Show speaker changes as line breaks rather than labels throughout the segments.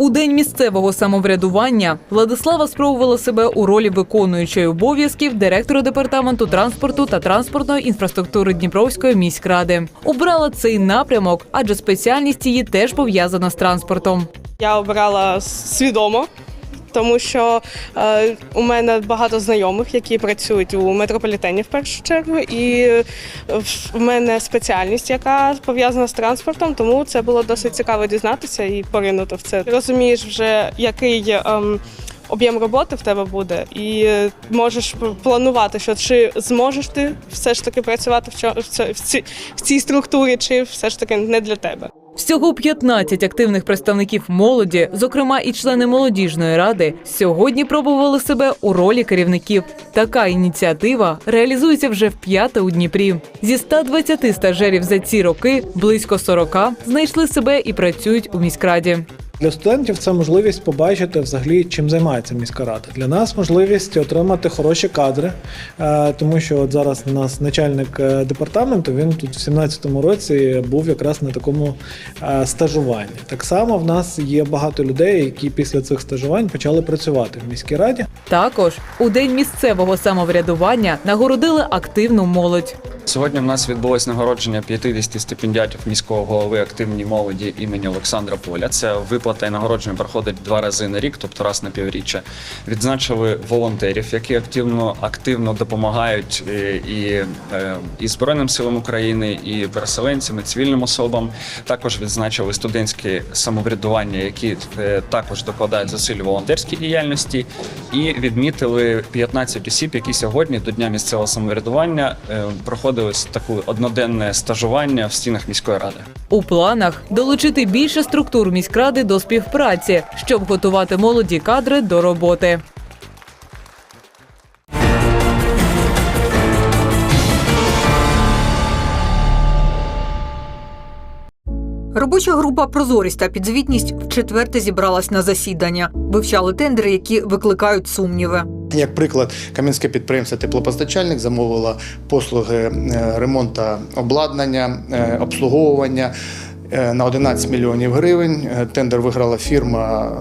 У день місцевого самоврядування Владислава спробувала себе у ролі виконуючої обов'язків директора департаменту транспорту та транспортної інфраструктури Дніпровської міськради. Обрала цей напрямок, адже спеціальність її теж пов'язана з транспортом.
Я обрала свідомо, тому що е, у мене багато знайомих, які працюють у метрополітені в першу чергу, і е, в мене спеціальність, яка пов'язана з транспортом, тому це було досить цікаво дізнатися і поринути в це. Розумієш вже, який. ем, Об'єм роботи в тебе буде, і е, можеш планувати, що чи зможеш ти все ж таки працювати в, цій, в цій структурі, чи все ж таки не для тебе.
Всього 15 активних представників молоді, зокрема і члени молодіжної ради, сьогодні пробували себе у ролі керівників. Така ініціатива реалізується вже вп'яте у Дніпрі. Зі 120 стажерів за ці роки близько 40 знайшли себе і працюють у міськраді.
Для студентів це можливість побачити взагалі, чим займається міська рада. Для нас можливість отримати хороші кадри, е, тому що от зараз у нас начальник е, департаменту. Він тут в 17-му році був якраз на такому е, стажуванні. Так само в нас є багато людей, які після цих стажувань почали працювати в міській раді.
Також у день місцевого самоврядування нагородили активну молодь.
Сьогодні в нас відбулось нагородження 50 стипендіатів міського голови активній молоді імені Олександра Поля. Це виплата і нагородження проходить два рази на рік, тобто раз на півріччя. Відзначили волонтерів, які активно активно допомагають е, і, е, і Збройним силам України, і переселенцям, і цивільним особам. Також відзначили студентське самоврядування, які е, також докладають зусиль волонтерській діяльності, і відмітили 15 осіб, які сьогодні до дня місцевого самоврядування е, проходили таке одноденне стажування в стінах міської ради.
У планах долучити більше структур міськради до співпраці, щоб готувати молоді кадри до роботи.
Робоча група Прозорість та підзвітність вчетверте зібралась на засідання. Вивчали тендери, які викликають сумніви.
Як приклад, кам'янське підприємство теплопостачальник замовило послуги е, ремонту обладнання, е, обслуговування е, на 11 мільйонів гривень. Тендер виграла фірма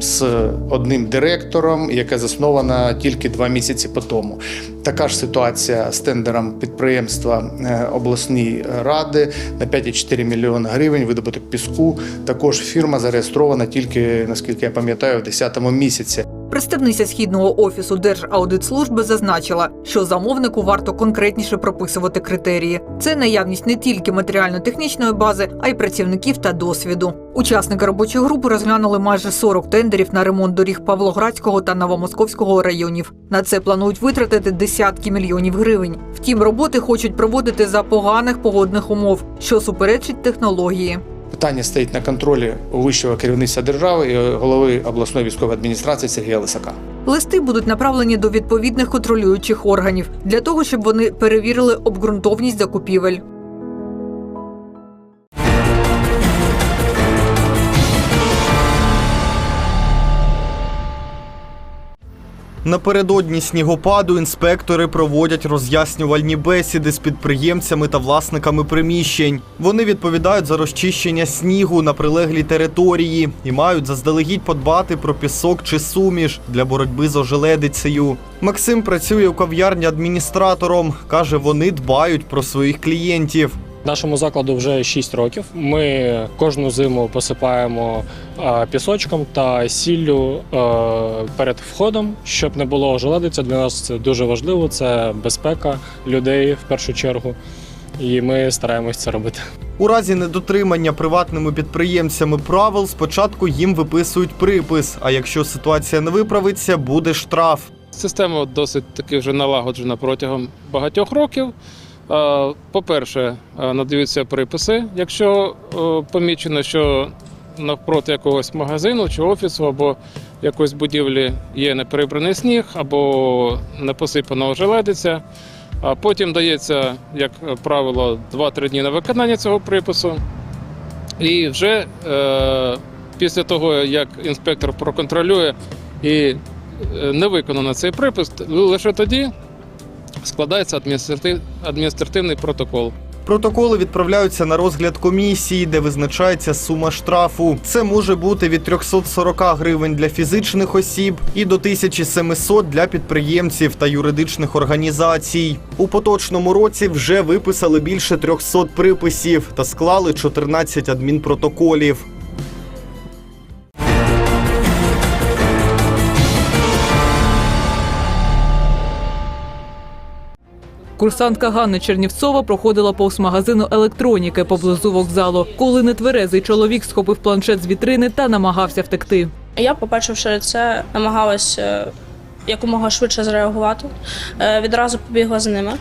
з одним директором, яка заснована тільки два місяці по тому. Така ж ситуація з тендером підприємства обласної ради на 5,4 мільйона гривень. Видобуток піску. Також фірма зареєстрована тільки, наскільки я пам'ятаю, в 10 місяці.
Представниця східного офісу Держаудитслужби зазначила, що замовнику варто конкретніше прописувати критерії. Це наявність не тільки матеріально-технічної бази, а й працівників та досвіду. Учасники робочої групи розглянули майже 40 тендерів на ремонт доріг Павлоградського та Новомосковського районів. На це планують витратити десятки мільйонів гривень. Втім, роботи хочуть проводити за поганих погодних умов, що суперечить технології.
Питання стоїть на контролі вищого керівництва держави і голови обласної військової адміністрації Сергія Лисака.
Листи будуть направлені до відповідних контролюючих органів для того, щоб вони перевірили обґрунтовність закупівель.
Напередодні снігопаду інспектори проводять роз'яснювальні бесіди з підприємцями та власниками приміщень. Вони відповідають за розчищення снігу на прилеглій території і мають заздалегідь подбати про пісок чи суміш для боротьби з ожеледицею. Максим працює у кав'ярні адміністратором. каже, вони дбають про своїх клієнтів.
Нашому закладу вже 6 років. Ми кожну зиму посипаємо пісочком та сіллю перед входом, щоб не було ожеледиця. Для нас це дуже важливо. Це безпека людей в першу чергу. І ми стараємось це робити.
У разі недотримання приватними підприємцями правил спочатку їм виписують припис. А якщо ситуація не виправиться, буде штраф.
Система досить таки вже налагоджена протягом багатьох років. Е, По-перше, е, надаються приписи, якщо е, помічено, що навпроти якогось магазину чи офісу або якоїсь будівлі є неприбраний сніг або не посипана ожеледиця. А потім дається, як правило, 2-3 дні на виконання цього припису. І вже е, після того, як інспектор проконтролює і не виконано цей припис, лише тоді складається адміністратив, адміністративний протокол.
Протоколи відправляються на розгляд комісії, де визначається сума штрафу. Це може бути від 340 гривень для фізичних осіб і до 1700 для підприємців та юридичних організацій. У поточному році вже виписали більше 300 приписів та склали 14 адмінпротоколів.
Курсантка Ганна Чернівцова проходила повз магазину електроніки поблизу вокзалу, коли нетверезий чоловік схопив планшет з вітрини та намагався втекти.
Я, побачивши це, намагалась е, якомога швидше зреагувати. Е, Відразу побігла за ними.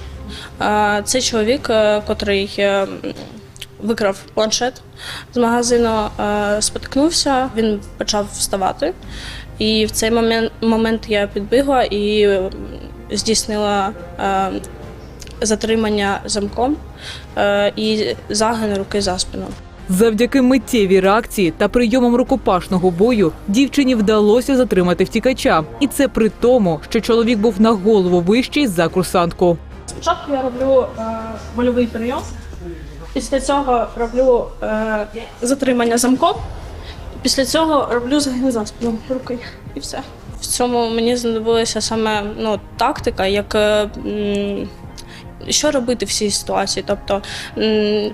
Е, Цей чоловік, котрий викрав планшет з магазину, споткнувся, він почав вставати. І в цей момент, момент я підбігла і здійснила затримання замком е, і загин руки за спину.
Завдяки миттєвій реакції та прийомам рукопашного бою дівчині вдалося затримати втікача, і це при тому, що чоловік був на голову вищий за курсантку.
Спочатку я роблю е, вольовий прийом, після цього роблю е, затримання замком, після цього роблю загин за спину руки і все. В цьому мені знадобилася саме ну, тактика, як е, м, що робити в цій ситуації, тобто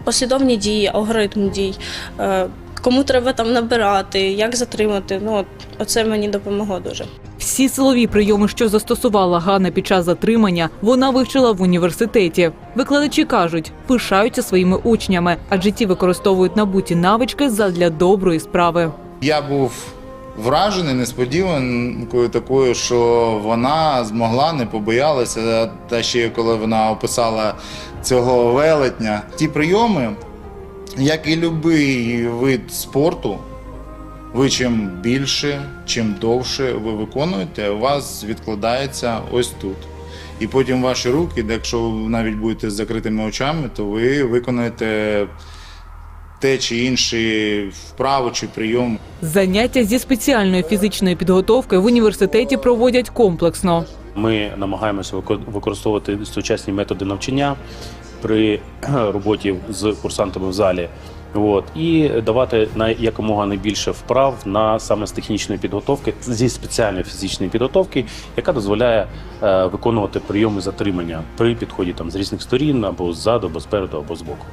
послідовні дії, алгоритм дій, е, кому треба там набирати, як затримати. Ну, от, оце мені допомогло дуже.
Всі силові прийоми, що застосувала Ганна під час затримання, вона вивчила в університеті. Викладачі кажуть, пишаються своїми учнями, адже ті використовують набуті навички задля доброї справи.
Я був вражений несподіванкою такою, що вона змогла, не побоялася. Та ще коли вона описала цього велетня. Ті прийоми, як і будь-який вид спорту, ви чим більше, чим довше ви виконуєте, у вас відкладається ось тут. І потім ваші руки, якщо ви навіть будете з закритими очами, то ви виконаєте те чи інше вправу чи прийом.
Заняття зі спеціальної фізичної підготовки в університеті проводять комплексно.
Ми намагаємося використовувати сучасні методи навчання при роботі з курсантами в залі. От і давати на якомога найбільше вправ на саме з технічної підготовки зі спеціальної фізичної підготовки, яка дозволяє е, виконувати прийоми затримання при підході там з різних сторін або ззаду, або спереду, або збоку.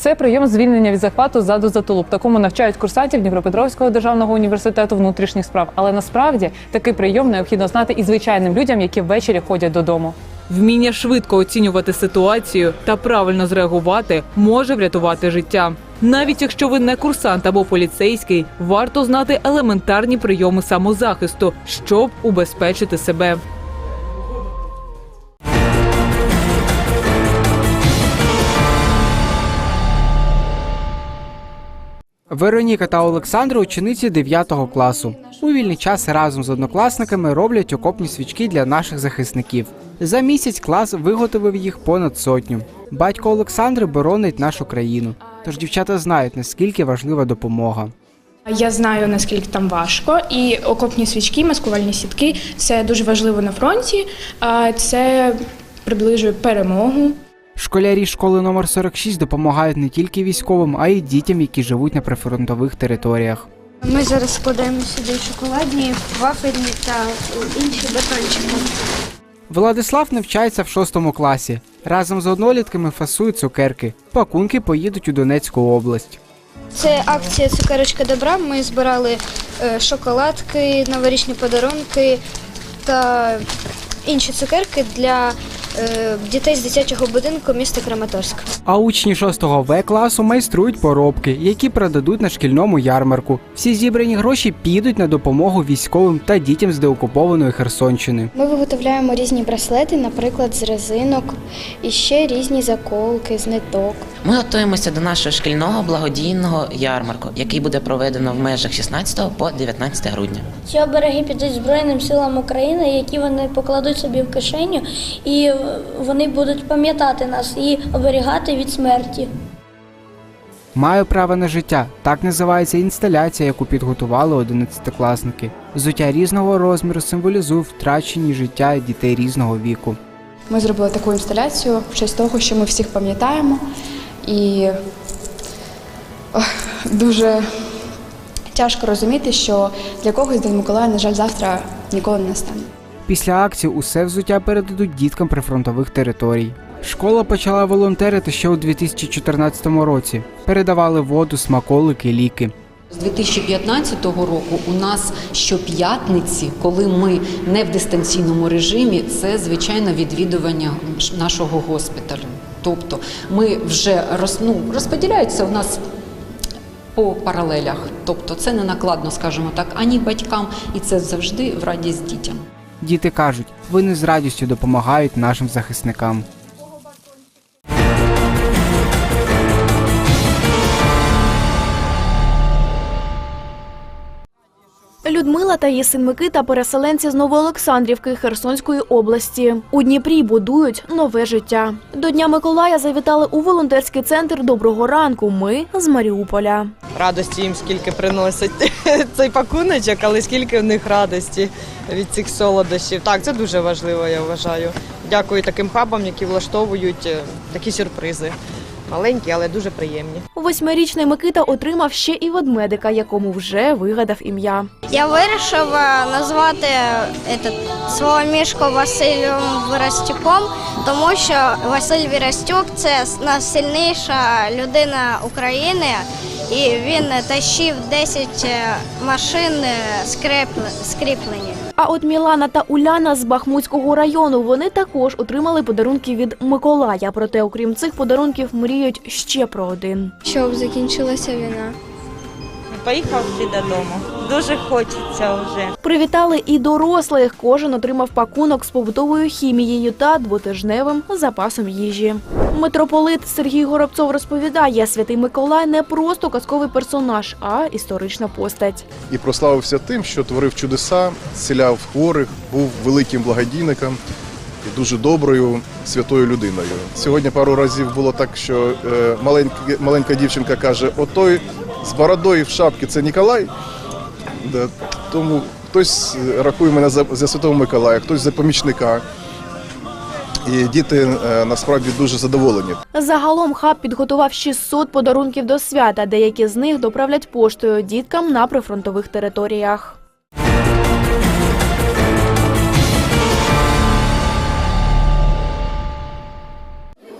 Це прийом звільнення від захвату ззаду за тулуб. Такому навчають курсантів Дніпропетровського державного університету внутрішніх справ. Але насправді такий прийом необхідно знати і звичайним людям, які ввечері ходять додому. Вміння швидко оцінювати ситуацію та правильно зреагувати може врятувати життя. Навіть якщо ви не курсант або поліцейський, варто знати елементарні прийоми самозахисту, щоб убезпечити себе.
Вероніка та Олександр учениці 9 класу. У вільний час разом з однокласниками роблять окопні свічки для наших захисників. За місяць клас виготовив їх понад сотню. Батько Олександри боронить нашу країну. Тож дівчата знають, наскільки важлива допомога.
Я знаю наскільки там важко, і окопні свічки, маскувальні сітки це дуже важливо на фронті. Це приближує перемогу.
Школярі школи номер 46 допомагають не тільки військовим, а й дітям, які живуть на прифронтових територіях.
Ми зараз складаємо сюди шоколадні, вафельні та інші батончики.
Владислав навчається в шостому класі. Разом з однолітками фасують цукерки. Пакунки поїдуть у Донецьку область.
Це акція Цукерочка добра. Ми збирали е, шоколадки, новорічні подарунки та інші цукерки для дітей з дитячого будинку міста Краматорськ.
А учні 6 В класу майструють поробки, які продадуть на шкільному ярмарку. Всі зібрані гроші підуть на допомогу військовим та дітям з деокупованої Херсонщини.
Ми виготовляємо різні браслети, наприклад, з резинок, і ще різні заколки з ниток.
Ми готуємося до нашого шкільного благодійного ярмарку, який буде проведено в межах 16 по 19 грудня.
Ці обереги підуть Збройним силам України, які вони покладуть собі в кишеню, і вони будуть пам'ятати нас і оберігати від смерті.
Маю право на життя. Так називається інсталяція, яку підготували одинадцятикласники. Взуття різного розміру символізує втрачені життя дітей різного віку.
Ми зробили таку інсталяцію в честь того, що ми всіх пам'ятаємо. І дуже тяжко розуміти, що для когось День Миколая, на жаль, завтра ніколи не настане.
Після акції усе взуття передадуть діткам прифронтових територій. Школа почала волонтерити ще у 2014 році. Передавали воду, смаколики, ліки.
З 2015 року у нас щоп'ятниці, коли ми не в дистанційному режимі, це звичайно відвідування нашого госпіталю. Тобто ми вже роз, ну, розподіляються у нас по паралелях. Тобто це не накладно, скажімо так, ані батькам, і це завжди в радість дітям.
Діти кажуть, вони з радістю допомагають нашим захисникам.
Людмила та її син Микита – переселенці з Новоолександрівки Херсонської області. У Дніпрі будують нове життя. До Дня Миколая завітали у волонтерський центр Доброго ранку. Ми з Маріуполя.
радості їм скільки приносить цей пакуночок, але скільки в них радості від цих солодощів. Так, це дуже важливо, я вважаю. Дякую таким хабам, які влаштовують е, такі сюрпризи. Маленькі, але дуже приємні.
Восьмирічний Микита отримав ще і ведмедика, якому вже вигадав ім'я.
Я вирішив е, назвати этот, свого мішку Василем Вірастюком, тому що Василь Вірастюк це найсильніша людина України, і він тащив 10 машин е, скріплені.
А от Мілана та Уляна з Бахмутського району вони також отримали подарунки від Миколая. Проте, окрім цих подарунків, мріють ще про один.
Щоб закінчилася війна.
Поїхав додому. Дуже хочеться вже.
Привітали і дорослих. Кожен отримав пакунок з побутовою хімією та двотижневим запасом їжі. Митрополит Сергій Горобцов розповідає, святий Миколай не просто казковий персонаж, а історична постать.
і прославився тим, що творив чудеса, зціляв хворих, був великим благодійником і дуже доброю святою людиною. Сьогодні пару разів було так, що е, маленька, маленька дівчинка каже: отой з бородою в шапці це Ніколай. Да, тому хтось рахує мене за, за святого Миколая, хтось за помічника. І діти е, насправді дуже задоволені.
Загалом хаб підготував 600 подарунків до свята. Деякі з них доправлять поштою діткам на прифронтових територіях.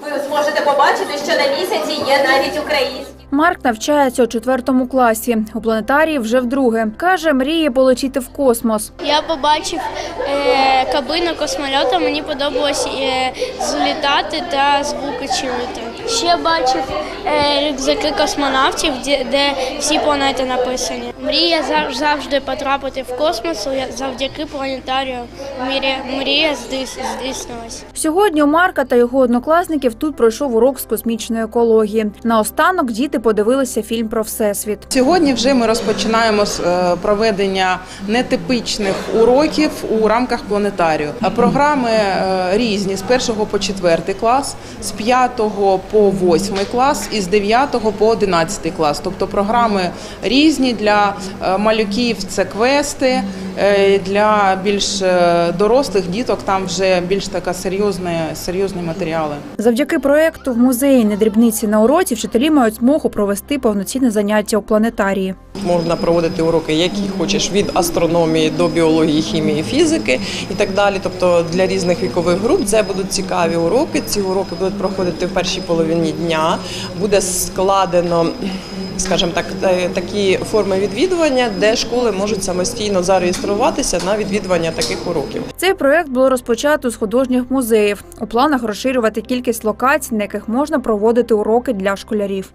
Ви зможете побачити, що на місяці є навіть українські.
Марк навчається у четвертому класі. У планетарії вже вдруге. Каже, мріє полетіти в космос.
Я побачив е, кабину космольота, мені подобалось е, злітати та звуки чути. Ще бачив е, рюкзаки космонавтів, де, де всі планети написані. Мрія зав- завжди потрапити в космос завдяки планетарію. Мрія, мрія здійснилась.
Сьогодні у Марка та його однокласників тут пройшов урок з космічної екології. Наостанок діти подивилися фільм про всесвіт.
Сьогодні вже ми розпочинаємо з е, проведення нетипичних уроків у рамках планетарію. А Програми е, різні з 1 по 4 клас, з 5 по 8 клас і з 9 по 11 клас. Тобто програми різні для е, малюків це квести, е, для більш е, дорослих діток там вже більш така серйозні, серйозні матеріали.
Завдяки проекту в музеї недрібниці на уроці вчителі мають змогу провести повноцінне заняття у планетарії.
Можна проводити уроки, які хочеш від астрономії до біології, хімії, фізики і так далі. Тобто для різних вікових груп це будуть цікаві уроки. Ці уроки будуть проходити в першій половині дня. Буде складено. Скажімо так, е, такі форми відвідування, де школи можуть самостійно зареєструватися на відвідування таких уроків.
Цей проект було розпочато з художніх музеїв. У планах розширювати кількість локацій, на яких можна проводити уроки для школярів.